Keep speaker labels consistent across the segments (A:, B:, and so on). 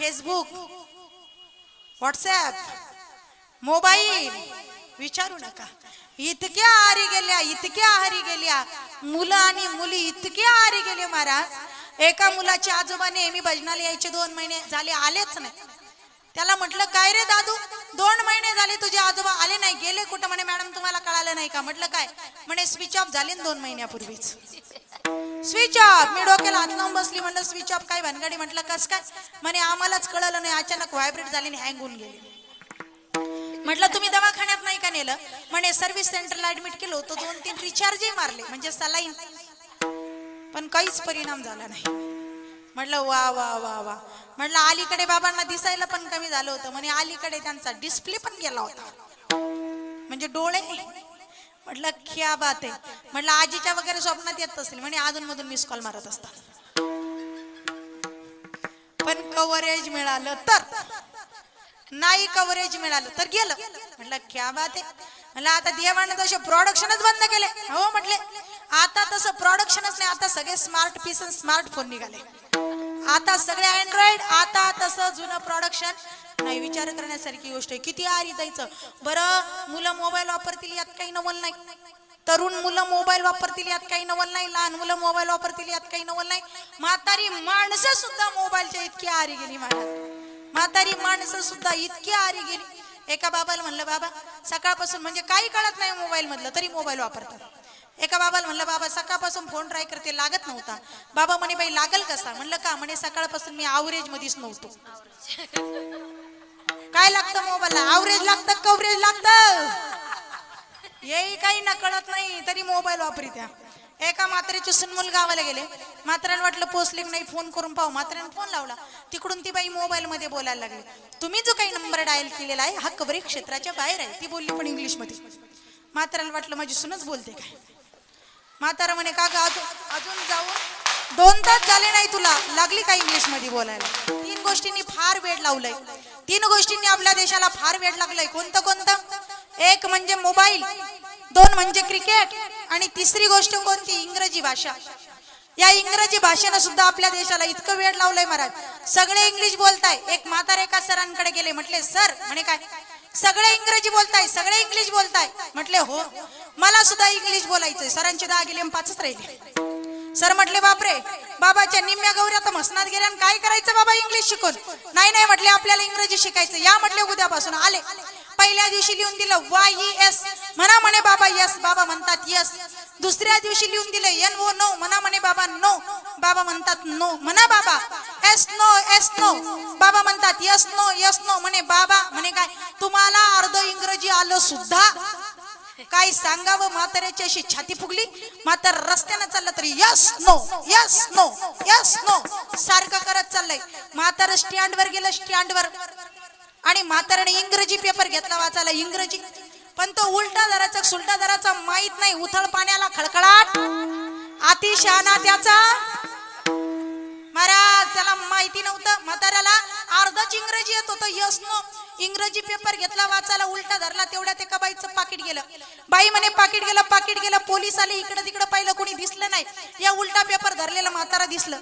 A: Facebook WhatsApp mobile विचारू नका. इतक्या आहारी गेल्या इतक्या आहारी गेल्या. मुलं आणि मुली इतक्या आहारी गेले महाराज. एका मुलाच्या आजोबा नेहमी भजनाला यायचे दोन महिने झाले आलेच नाही. त्याला म्हटलं काय रे दादू? दोन महिने झाले तुझे आजोबा आले नाही गेले कुठं? म्हणे मॅडम तुम्हाला कळालं नाही का? म्हटलं काय? म्हणे स्विच ऑफ झाले दोन महिन्यापूर्वीच. स्विच ऑफ मी डोक्याला हात लावून बसली म्हणलं स्विच ऑफ काय भानगडी म्हटलं कस काय? म्हणे आम्हालाच कळलं नाही. अचानक व्हायब्रेट झाली आणि हँग होऊन गेले. म्हटलं तुम्ही दवाखान्यात नाही का नेलं? म्हणे सर्व्हिस सेंटरला ऍडमिट केलं होतं. दोन तीन रिचार्जही मारले. म्हणजे सलाईन पण काहीच परिणाम झाला नाही. म्हटलं वा वा वा वा. म्हटलं अलीकडे बाबांना दिसायला पण कमी झालं होतं. म्हणे अलीकडे त्यांचा डिस्प्ले पण गेला होता. म्हणजे डोळे. म्हटलं क्या बात आहे म्हटलं आजीच्या वगैरे स्वप्नात येत असेल म्हणे अजून मधून मिस कॉल मारत असतात. पण कव्हरेज मिळालं तर. नाही कव्हरेज मिळालं तर गेलं. म्हटलं क्या बात आहे म्हटलं आता देवानं तसे प्रोडक्शनच बंद केले. हो म्हटले. आता तसं प्रोडक्शनच नाही. आता सगळे स्मार्ट पीस स्मार्टफोन निघाले. आता सगळे अँड्रॉइड आता तसं जुनं प्रोडक्शन नाही विचार करण्यासारखी गोष्ट आहे. किती आरी जायचं? बरं मुलं मोबाईल वापरतील यात काही नवल नाही. तरुण मुलं मोबाईल वापरतील यात काही नवल नाही. लहान मुलं मोबाईल वापरतील यात काही नवल नाही. म्हातारी माणसं सुद्धा मोबाईलच्या इतकी आरी गेली महाराज म्हातारी माणसं सुद्धा इतकी आरी गेली. एका बाबाला म्हणलं बाबा सकाळपासून म्हणजे काही कळत नाही मोबाईल मधलं तरी मोबाईल वापरतात. एका बाबाला म्हणलं बाबा सकाळपासून फोन ट्राय करते लागत नव्हता. बाबा म्हणे बाई लागल कसा? म्हणलं का? म्हणे सकाळपासून मी आवरेज मध्येच नव्हतो. काय लागतं मोबाईलला? आवरेज लागतं कव्हरेज लागतं. येई काही नकळत कळत नाही तरी मोबाईल वापरित्या. एका मात्रेचे सुनमुल गावाला गेले. मात्राने वाटलं पोचले की नाही फोन करून पाहू. मात्र्याने फोन लावला. तिकडून ती बाई मोबाईल मध्ये बोलायला लागली. तुम्ही जो काही नंबर डायल केलेला आहे हा कवरेज क्षेत्राच्या बाहेर आहे. ती बोलली पण इंग्लिशमध्ये मात्राला वाटलं माझी सुनच बोलते काय? म्हातारा म्हणे का अजून अजून जाऊन दोन तास झाले नाही तुला. लागली का इंग्लिशमध्ये बोलायला? तीन गोष्टींनी फार वेळ लावलाय. तीन गोष्टींनी आपल्या देशाला फार वेळ लागलाय. कोणतं कोणतं? एक म्हणजे मोबाईल दोन म्हणजे क्रिकेट आणि तिसरी गोष्ट कोणती? इंग्रजी भाषा. या इंग्रजी भाषेनं सुद्धा आपल्या देशाला इतकं वेळ लावलंय महाराज. सगळे इंग्लिश बोलताय. एक म्हातारे एका सरांकडे गेले म्हटले सर म्हणे काय? सगळे इंग्रजी बोलताय सगळे इंग्लिश बोलताय. म्हटले हो. मला सुद्धा इंग्लिश बोलायचंय. सरांचे दहा गेले पाचच राहिले. सर म्हटले बापरे बाबाच्या निम्म्या गौऱ्या तर मसनात गेल्या काय करायचं बाबा इंग्लिश शिकून? नाही नाही म्हटले आपल्याला इंग्रजी शिकायचं या म्हटले उद्यापासून. आले. पहिल्या दिवशी लिहून दिलं वाय एस. म्हणा म्हणे बाबा यस बाबा म्हणतात यस दुसऱ्या दिवशी लिहून दिलं एन ओ नो. म्हणा म्हणे बाबा नो. बाबा म्हणतात नो. म्हणा बाबा. Yes no yes no. बाबा म्हणतात यस नो यस नो. म्हणे बाबा. म्हणे काय तुम्हाला अर्ध इंग्रजी आलं सुद्धा काय सांगावं? म्हाताऱ्याची अशी छाती फुगली. म्हातार रस्त्यानं चाललं तरी yes no yes no yes no सारखं करत चाललंय. म्हातार स्टँडवर गेलं स्टँडवर. आणि म्हाताराने इंग्रजी पेपर घेतला वाचायला इंग्रजी. पण तो उलटा दराचा सुलटा दराचा माहीत नाही. उथळ पाण्याला खळखळाट. अतिशहाणा त्याचा. महाराज! त्याला माहिती नव्हतं. म्हाताऱ्याला अर्धच इंग्रजी येत होतं. यस नो इंग्रजी पेपर घेतला वाचायला उलटा धरला तेवढ्या ते बाईचं पाकिट गेलं. बाई म्हणे पाकिट गेलं पाकिट गेलं. पोलीस आले इकडे तिकडे पाहिलं कोणी दिसलं नाही. या उलटा पेपर धरलेला म्हातारा दिसलं.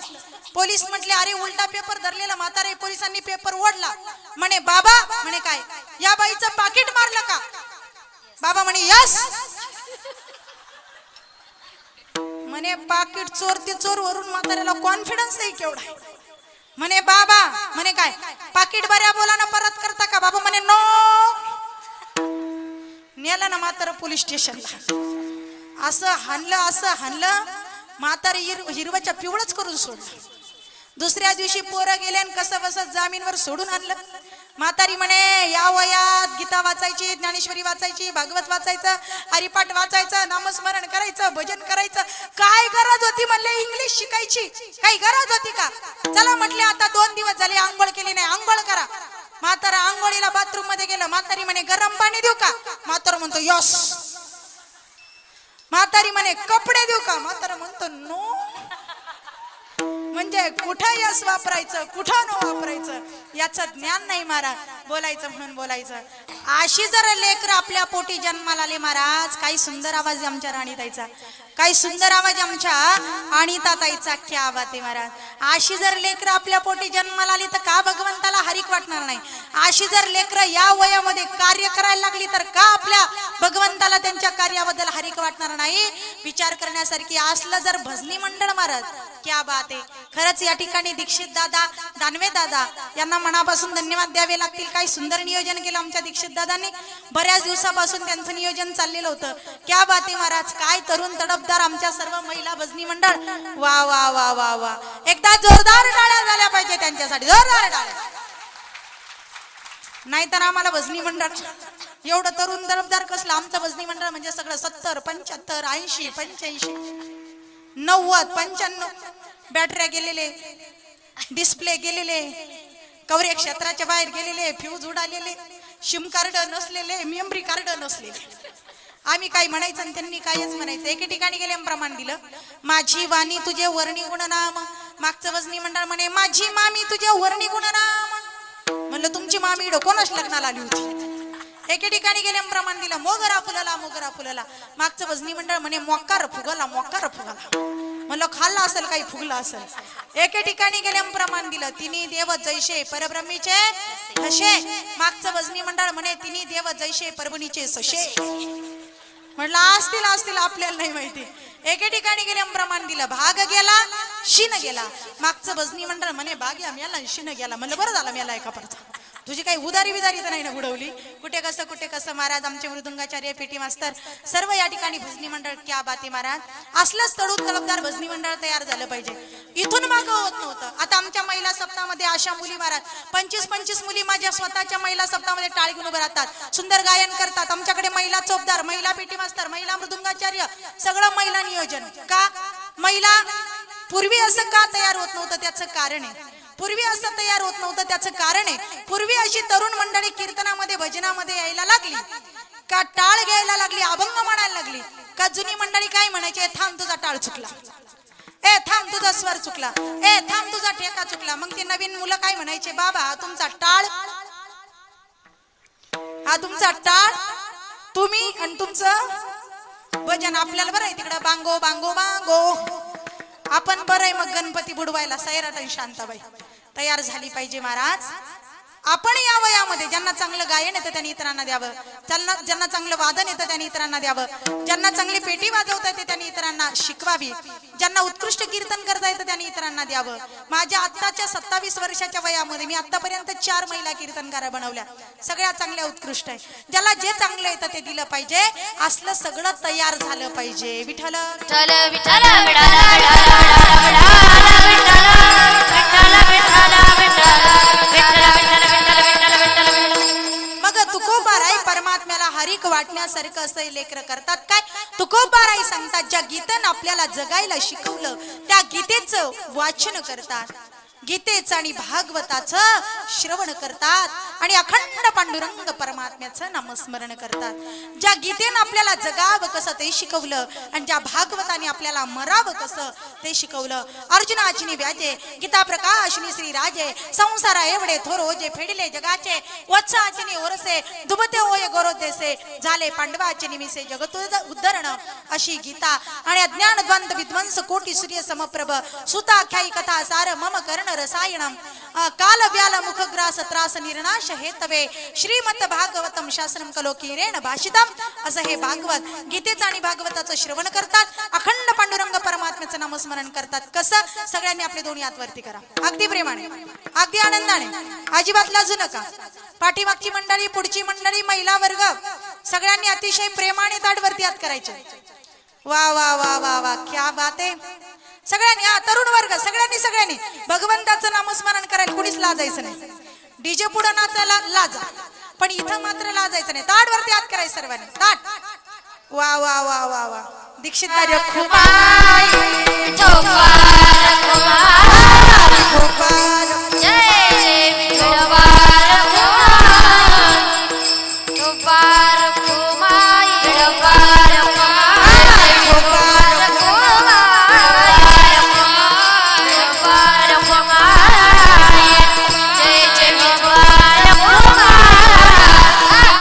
A: पोलीस म्हटले अरे उलटा पेपर धरलेला म्हातारा पोलिसांनी पेपर ओढला. म्हणे बाबा म्हणे काय? या बाईचं पाकिट मारलं का? बाबा म्हणे यस म्हणे पाकिट चोर ते चोर वरून म्हाताऱ्याला कॉन्फिडन्स आहे केवढा. म्हणे बाबा म्हणे काय पाकिट बऱ्या बोला ना परत करता का? बाबा म्हणे नो. नेलं ना म्हातार पोलीस स्टेशनला. असं हाणलं असं हाणलं म्हातार हिर हिरवाच्या पिवळच करून सोडलं. दुसऱ्या दिवशी पोरं गेले आणि कसं बसं जामीनवर सोडून आणलं. म्हातारी म्हणे या वयात गीता वाचायची ज्ञानेश्वरी वाचायची भागवत वाचायचं हरिपाठ वाचायचं नामस्मरण करायचं भजन करायचं. काय गरज होती म्हणले इंग्लिश शिकायची? काही गरज होती का? चला म्हटले आता दोन दिवस झाले आंघोळ केली नाही आंघोळ करा. म्हातारा आंघोळीला बाथरूममध्ये गेलं. म्हातारी म्हणे गरम पाणी देऊ का? म्हातार म्हणतो यस. म्हातारी म्हणे कपडे देऊ का? म्हातारा म्हणतो नो. म्हणजे कुठं यश वापरायचं कुठं न वापरायचं याचं ज्ञान नाही महाराज बोलायचं म्हणून बोलायचं. अशी जर लेकर आपल्या पोटी जन्माला आले महाराज काही सुंदर आवाज आमच्या राणीताईचा. काही सुंदर आवाज आमच्या अनिताताईचा. क्या आवाज आहे महाराज. अशी जर लेकर आपल्या पोटी जन्माला आली तर का भगवंताला हरिक वाटणार नाही? अशी जर लेकरं या वयामध्ये कार्य करायला लागली तर का आपल्या भगवंताला त्यांच्या कार्याबद्दल हरिक वाटणार नाही? विचार करण्यासारखी असलं जर भजनी मंडळ मारत क्या बात आहे खरंच या ठिकाणी दीक्षित दादा दानवे दादा यांना मनापासून धन्यवाद द्यावे लागतील. काही सुंदर नियोजन केलं आमच्या दीक्षित दादांनी. बऱ्याच दिवसापासून त्यांचं नियोजन चाललेलं होतं. क्या बात आहे महाराज? काय तरुण तडपदार आमच्या सर्व महिला भजनी मंडळ. वा वा वा वा वा. एकदा जोरदार टाळ्या झाल्या पाहिजे त्यांच्यासाठी. जोरदार टाळ्या. नाहीतर आम्हाला भजनी मंडळ एवढं तरुण दरबदार कसलं? आमचं भजनी मंडळ म्हणजे सगळं सत्तर पंच्याहत्तर ऐंशी पंच्याऐंशी. नव्वद पंच्याण्णव. बॅटऱ्या गेलेले डिस्प्ले गेलेले कवरे क्षेत्राच्या बाहेर गेलेले फ्यूज उडालेले शिम कार्ड नसलेले मेमरी कार्ड नसलेले. आम्ही काय म्हणायचं आणि त्यांनी कायच म्हणायचं. एके ठिकाणी गेले प्रमाण दिलं. माझी वाणी तुझे वर्णी गुणनाम. मागचं वजनी मंडळ म्हणे माझी मामी तुझे वर्णी गुणनाम. म्हणलं तुमची मामी इकडं कोणाच लग्नाला आली होती? एके ठिकाणी गेले प्रमाण दिलं. मोगरा फुलाला मोगरा फुलाला. मागचं भजनी मंडळ म्हणे मोकार फुगला मोकार फुगला. म्हणलं खाल्ला असेल काही फुगला असेल. एके ठिकाणी गेले प्रमाण दिलं. तिन्ही देव जैसे परब्रह्मीचे हशे मागचं भजनी मंडळ म्हणे तिन्ही देव जैसे परभणीचे सशे म्हटलं असतील असतील आपल्याला नाही माहिती. एके ठिकाणी गेले प्रमाण दिलं. भाग गेला शिन गेला. मागचं भजनी मंडळ म्हणे भाग या मेला शिन गेला. म्हणलं बरं झालं मेला एका परचा तुझी काही उदारी बिदारी तर नाही ना बुडवली? कुठे कसं कुठे कसं? महाराज आमचे मृदुंगाचार्य पेटी मास्तर सर्व या ठिकाणी भजनी मंडळ क्या बाती महाराज? असलंच तडून तडपदार भजनी मंडळ तयार झालं पाहिजे. इथून मागं होत नव्हतं. आता आमच्या महिला सप्ताहामध्ये अशा मुली महाराज. पंचवीस पंचवीस मुली माझ्या स्वतःच्या महिला सप्ताहामध्ये टाळ घेऊन उभे राहतात. सुंदर गायन करतात. आमच्याकडे महिला चोपदार महिला पेटी मास्तर महिला मृदुंगाचार्य सगळं महिला नियोजन. का? महिला पूर्वी असं का तयार होत नव्हतं? त्याचं कारण आहे. पूर्वी असं तयार होत नव्हतं. त्याचं कारण आहे पूर्वी अशी तरुण मंडळी कीर्तनामध्ये भजनामध्ये यायला लागली. का टाळ घ्यायला लागली अभंग म्हणायला लागली. का जुनी मंडळी काय म्हणायची थांब तुझा टाळ चुकला. ए थांब तुझा स्वर चुकला. ए थांब तुझा ठेका चुकला. मग ते नवीन मुलं काय म्हणायचे बाबा तुमचा टाळ. हा तुमचा टाळ? तुम्ही आणि तुमचं भजन आपल्याला बरं आहे तिकडं? बांगो बांगो बांगो. आपण बरं आहे मग गणपती बुडवायला सैराट आणि शांताबाई. तयार झाली पाहिजे महाराज आपण या वयामध्ये ज्यांना चांगलं गायन येतं त्यांनी इतरांना द्यावं ज्यांना ज्यांना चांगलं वादन येतं त्यांनी इतरांना द्यावं ज्यांना चांगली पेटी वाजवता येते त्यांनी इतरांना शिकवावी ज्यांना उत्कृष्ट कीर्तन करता येतं त्यांनी इतरांना द्यावं माझ्या आत्ताच्या सत्तावीस वर्षाच्या वयामध्ये मी आतापर्यंत चार महिला कीर्तनकारा बनवल्या सगळ्या चांगल्या उत्कृष्ट आहे ज्याला जे चांगलं येतं ते दिलं पाहिजे असलं सगळं तयार झालं पाहिजे विठल विठल सारखं असं लेकर करतात काय? तुकोबाराई सांगतात ज्या गीतेनं आपल्याला जगायला शिकवलं त्या गीतेचं वाचन करतात. गीतेचं आणि भागवताच श्रवण करतात आणि अखंड पांडुरंग परमात्म्याचं नामस्मरण करतात. ज्या गीतेनं आपल्याला जगावं कसं ते शिकवलं आणि ज्या भागवताने आपल्याला मरावं कसं ते शिकवलं. अर्जुनाची व्याजे गीता प्रकाशनी श्री राजे संसारा एवढे थोर ओजे फेडले जगाचे वत्साचिनी ओरसे दुबते होय गोरोदेसे झाले पांडवाचे निमिसे जगत उद्धरण अशी गीता. आणि अज्ञान द्वंद विध्वंस कोटी सूर्य समप्रभ सुताख्यायी कथा सार मम कर्ण रसायनम काल व्याल मुखग्रास त्रास निर्नाश हेतवे श्रीमत भागवतम शास्त्रम कलो किरेण भाषितम असं हे भागवत गीतेचं आणि भागवताचं श्रवण करतात अखंड पांडुरंग परमात्म्याचं नामस्मरण करतात कसं सगळ्यांनी आपले दोन्ही हात करा अगदी प्रेमाने अगदी आनंदाने अजिबात लाजू नका पाठीमागची मंडळी पुढची मंडळी महिला वर्ग सगळ्यांनी अतिशय प्रेमाने ताट वरती हात करायचे वा वा वा वा वा क्या बात आहे सगळ्यांनी हा तरुण वर्ग सगळ्यांनी सगळ्यांनी. भगवंताचं नामस्मरण करायला कुणीच लाजायचं नाही. डीजे पुढे नाचायला लाजा. पण इथं मात्र लाजायचं नाही. ताट वरती हात करायचं सर्वांनी. ताट. वा वा वा वा वा. दीक्षित खूप